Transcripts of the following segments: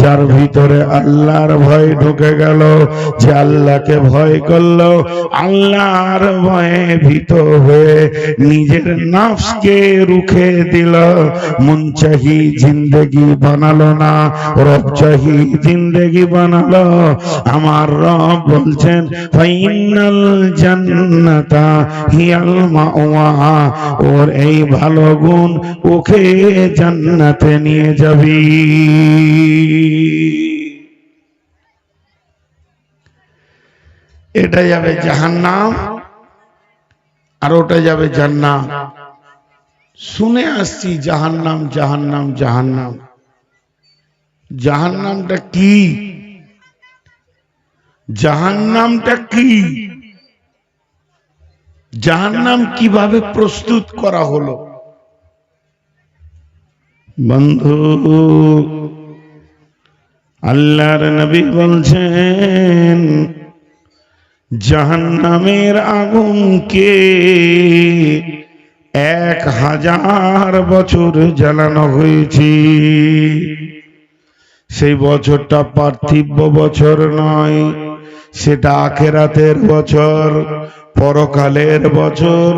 যার ভিতরে আল্লাহর ভয় ঢুকে গেল, যে আল্লাহকে ভয় করল, আল্লাহর ভয়ে ভীত হয়ে নিজের নাফসকে রুখে দিল। মুনচাহি জিন্দেগি বানালো না রব চাহি জিন্দেগি বানালো। আমার রব বলছেন, ফাইনাল জান্নাতা হিয়াল মাওয়া। ওর এই ভালো গুণ ওকে জান্নাতে নিয়ে যাবি। এটা যাবে জাহান্নাম আর ওটা যাবে জান্নাত। শুনে আসছি, জাহান্নাম জাহান্নাম জাহান্নাম। জাহান্নামটা কি? জাহান্নামটা কি? জাহান্নাম কীভাবে প্রস্তুত করা হলো? বন্ধু আল্লাহর নবী বলছেন, জাহান্নামের আগুনকে এক হাজার বছর জ্বালানো হয়েছে। সেই বছরটা পার্থিব বছর নয়, সেটা আখেরাতের বছর, পরকালের বছর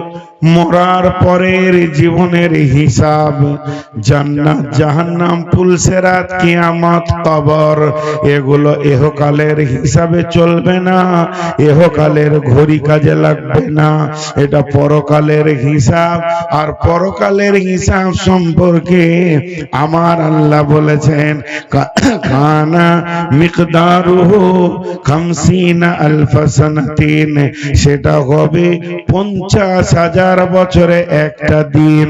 মরার পরের জীবনের হিসাব জান্নাত, জাহান্নাম পুলসেরাত কিয়ামত, কবর, এগুলো এহকালের হিসাবে চলবে না, এহকালের ঘড়ি কাজে লাগবে না। এটা পরকালের হিসাব আর পরকালের হিসাব সম্পর্কে আমার আল্লাহ বলেছেন কানা মিকদারুহু খামসিনা আলফা সানাতিন। সেটা হবে পঞ্চাশ হাজার বছরে একটা দিন,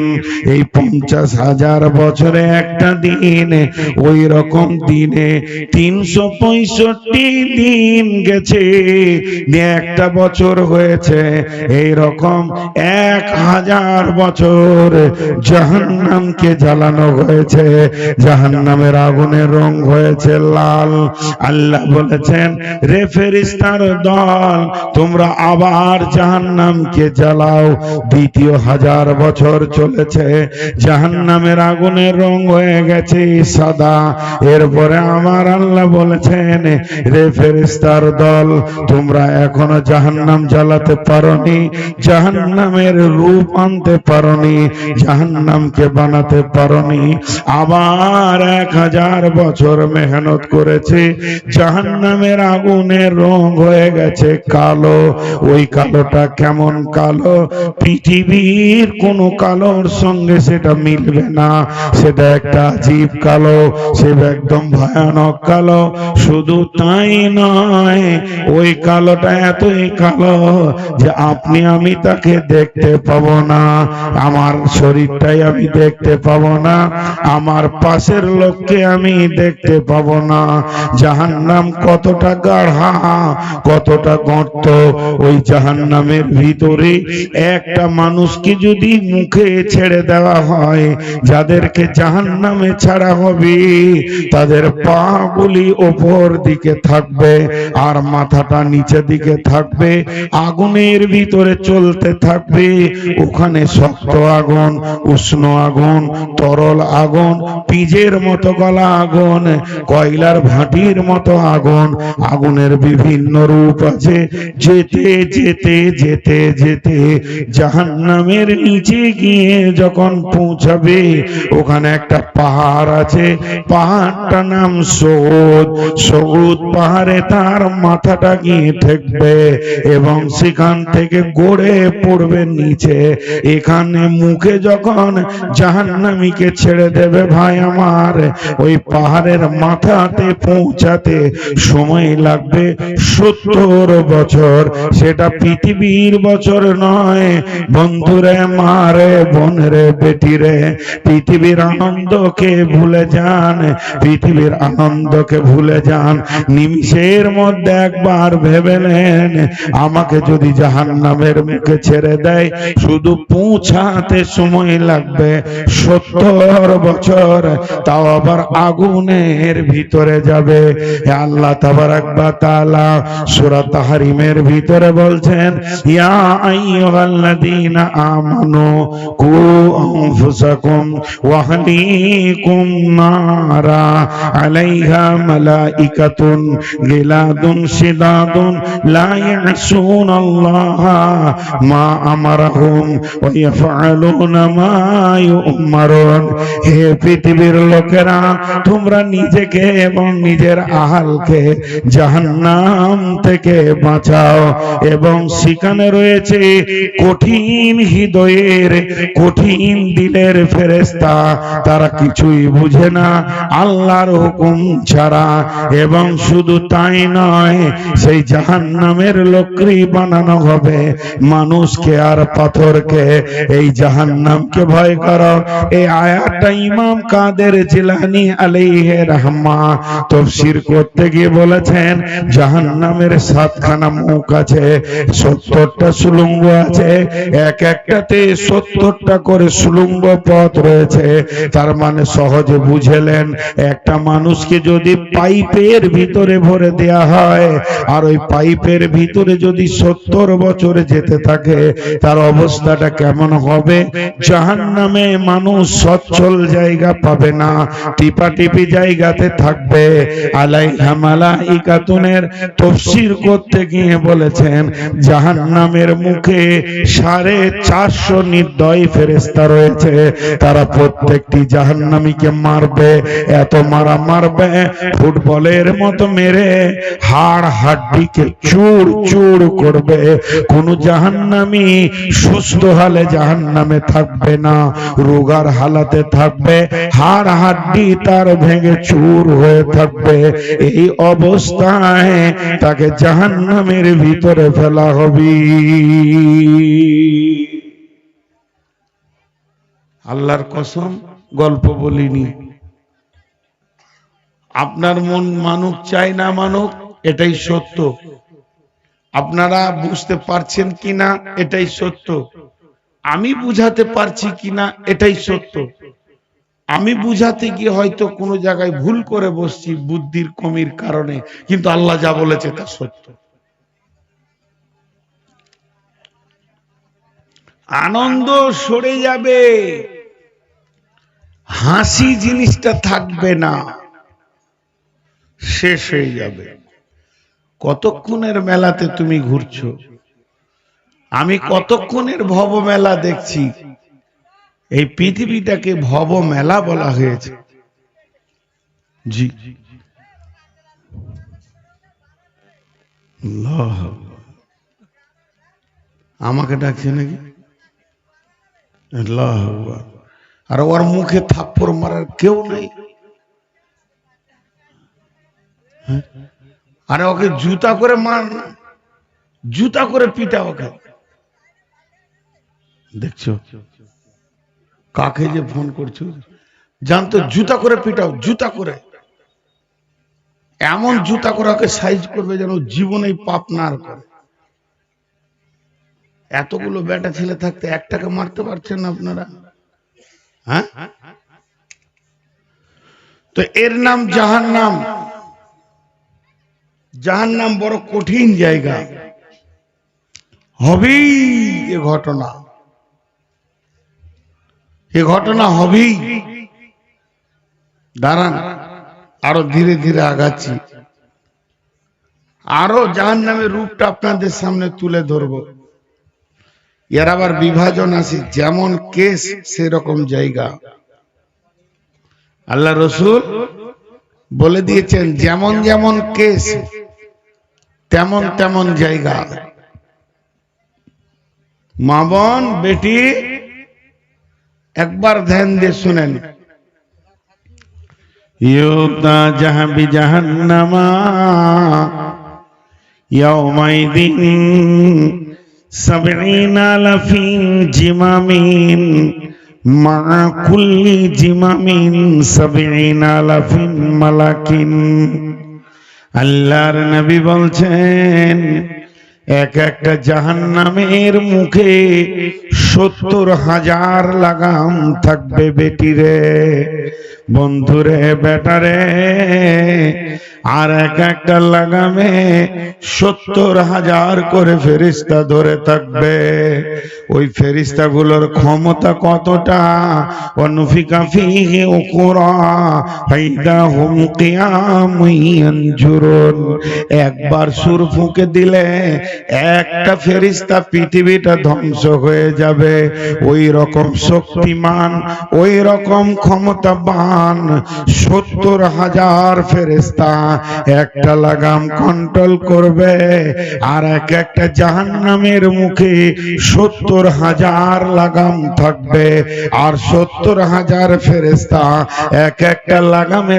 এই পঞ্চাশ হাজার বছরে একটা দিন, ওই রকম দিনে তিনশো পঁয়ষট্টি দিন গেছে একটা বছর হয়েছে, এই রকম এক হাজার বছর জাহান্নামকে জ্বালানো হয়েছে, জাহান্নামের আগুনের রং হয়েছে লাল। আল্লাহ বলেছেন, রে দল, তোমরা আবার জাহান্নামকে জ্বালাও। দ্বিতীয় হাজার বছর চলেছে। জাহান্নামের আগুনের রং হয়ে গেছে সাদা। এরপরে আমার আল্লাহ বলেছেন রে ফেরিস্তার দল, তোমরা এখনও জাহান্নাম জ্বালাতে পারোনি, জাহান্নামের রূপ আনতে পারোনি, জাহান্নামকে বানাতে পারোনি। আবার এক হাজার বছর মেহনত করেছে, জাহান্নামের আগুনের রং হয়ে গেছে কালো। ওই কালোটা কেমন কালো? পৃথিবীর কোন কালোর সঙ্গে সেটা মিলবে না। সেটা একটা জীব কালো সে একদম ভয়ানক কালো। শুধু তাই নয়, ওই কালোটা এতই কালো যে আপনি, আমি তাকে দেখতে পাবো না। আমার শরীরটাই আমি দেখতে পাবো না। আমার পাশের লোককে আমি দেখতে পাবো না। জাহান্নাম কতটা গাঢ়া, কতটা গর্ত। ওই জাহান্নামের ভিতরে একটা মানুষকে যদি মুখে ছেড়ে দেওয়া হয়, যাদেরকে জাহান্নামে ছাড়া হবে, তাদের পা গুলি ওপর দিকে থাকবে আর মাথাটা নিচে দিকে থাকবে, আগুনের ভিতরে চলতে থাকবে। ওখানে শক্ত আগুন, উষ্ণ আগুন, তরল আগুন, পিজের মতো গলা আগুন, কয়লার ভাটির মতো আগুন, আগুনের বিভিন্ন রূপ আছে। যেতে যেতে যেতে যেতে জাহান্নামের নিচে গিয়ে যখন পৌঁছাবে, ওখানে একটা পাহাড় আছে। পাহাড়টা নাম সৌদ। সৌদ পাহাড়ে তার মাথাটা গিয়ে ঠেকবে এবং সেখান থেকে গড়ে পড়বে নিচে। এখানে মুখে যখন জাহান্নামীকে ছেড়ে দেবে ভাই আমার, ওই পাহাড়ের মাথাতে পৌঁছাতে সময় লাগবে সত্তর বছর। সেটা পৃথিবীর বছর নয় বন্ধুরে মারে, বোনরে, বেটিরে, পৃথিবীর আনন্দকে ভুলে যান, পৃথিবীর আনন্দকে ভুলে যান। নিমিষের মধ্যে একবার ভেবে নেন, আমাকে যদি জাহান্নামের মুখে ছেড়ে দেয়, শুধু পৌঁছাতে সময় লাগবে। সত্তর বছর, তাও আবার আগুনের ভিতরে যাবে। আল্লাহ তাবারাক বা তাআলা, সূরা তাহরিমের ভিতরে বলছেন, ইয়া আইয়ুহাল্লাযী الذين آمنوا قوا أنفسكم وأهليكم نارا عليها ملائكة غلاد شداد لا يعصون الله ما أمرهم ويفعلون ما يؤمرون হে পৃথিবীর লোকেরা তোমরা নিজেকে এবং নিজের আহালকে জাহান্নাম থেকে বাঁচাও এবং সেখানে রয়েছে কঠিন হৃদয়ের কঠিন দিলের ফেরেস্তা তারা কিছুই বুঝে না। আল্লাহর হুকুম ছাড়া এবং শুধু তাই নয়, সেই জাহান্নামের লোকরি বানানো হবে। মানুষকে আর পাথরকে এই জাহান্নামকে ভয় করো। এই আয়াতটা ইমাম কাদের জিলানি আলাইহে রহমা তফসির করতে গিয়ে বলেছেন, জাহান্নামের সাতখানা মুখ আছে, সত্তরটা সুলঙ্গ আছে এক একটাতে সত্তরটা করে সুলঙ্গ পথ রয়েছে। তার মানে সহজে বুঝেলেন, একটা মানুষকে যদি পাইপের ভিতরে ভরে দেয়া হয়, আর ওই পাইপের ভিতরে যদি সত্তর বছর যেতে থাকে, তার অবস্থাটা কেমন হবে? জাহান নামে মানুষ সচ্ছল জায়গা পাবে না টিপা টিপি জায়গাতে থাকবে। আলাই হামালা ইকাতুনের তফসির করতে গিয়ে বলেছেন জাহান নামের মুখে সাড়ে চারশো নির্দয় ফেরেস্তা রয়েছে। তারা প্রত্যেকটি জাহান্নামীকে মারবে, এত মারা মারবে, ফুটবলের মতো মেরে, হাড় হাড্ডিকে চুর চুর করবে। কোন জাহান্নামী সুস্থ হালে জাহান্নামে থাকবে না, রোগার হালাতে থাকবে, হাড় হাড্ডি তার ভেঙে চুর হয়ে থাকবে। এই অবস্থায় তাকে জাহান্নামের ভিতরে ফেলা হবে। আল্লাহর কসম, গল্প বলিনি। আপনার মন মানুক, চাই না মানুক, এটাই সত্য। আপনারা বুঝতে পারছেন কিনা, এটাই সত্য। আমি বুঝাতে পারছি কিনা, এটাই সত্য। আমি বুঝাতে গিয়ে হয়তো কোনো জায়গায় ভুল করে বসছি বুদ্ধির কমির কারণে, কিন্তু আল্লাহ যা বলেছে তা সত্য। আনন্দ সরে যাবে। হাসি জিনিসটা থাকবে না। শেষ হয়ে যাবে। কতক্ষণের মেলাতে তুমি ঘুরছো? আমি কতক্ষণের ভব মেলা দেখছি? এই পৃথিবীটাকে ভব মেলা বলা হয়েছে। জি। আমাকে ডাকছে নাকি। আর ওর মুখে থাপ্পড় মারার কেউ নেই। হ্যাঁ? আরে ওকে জুতা করে মার না। জুতা করে পিটা ওকে। দেখছ? কাকে যে ফোন করছ? জানতো জুতা করে পিটাও, জুতা করে। এমন জুতা করে ওকে সাইজ করবে যেন জীবনে পাপ না করে। এতগুলো বেটা ছেলে থাকতে একটাকে মারতে পারছেন না আপনারা? হ্যাঁ? তো এর নাম জাহান নাম জাহান নাম বড় কঠিন জায়গা। হবেই এ ঘটনা। এ ঘটনা হবেই। দাঁড়ান, আরও ধীরে ধীরে আগাচ্ছি। আরও জাহান নামের রূপটা আপনাদের সামনে তুলে ধরবো। এর আবার বিভাজন আছে, যেমন কেস, সেরকম জায়গা। আল্লাহ রসুল বলে দিয়েছেন, যেমন যেমন কেস, তেমন তেমন জায়গা। মা বোন, বেটি, একবার ধ্যান দিয়ে শুনেন। ইউতা জাহাবি জাহান্নামা, ইয়াউমাইদিন সাবঈনা লাফিন জিমামিন, মা কুল্লি জিমামিন সাবঈনা লাফিন মালাকিন। আল্লাহর নবী বলছেন, এক একটা জাহান্নামের মুখে সত্তর হাজার লাগাম থাকবে বেটিরে। বন্ধুরে বেটারে, আর এক একটা লাগামে সত্তর হাজার করে ফেরিস্তা ধরে থাকবে। ওই ফেরিস্তা গুলোর ক্ষমতা কতটা? অনুফিকা ফিহি উকুরা, ফাইদা হুম একবার সুর ফুঁকে দিলে একটা ফেরিস্তা পৃথিবীটা ধ্বংস হয়ে যাবে। ওই রকম শক্তিমান, ওই রকম ক্ষমতাবান সত্তর হাজার ফেরেস্তা একটা লাগাম কন্ট্রোল করবে আর এক একটা জাহান্নামের মুখে সত্তর হাজার লাগাম থাকবে। আর সত্তর হাজার ফেরেস্তা এক একটা লাগামে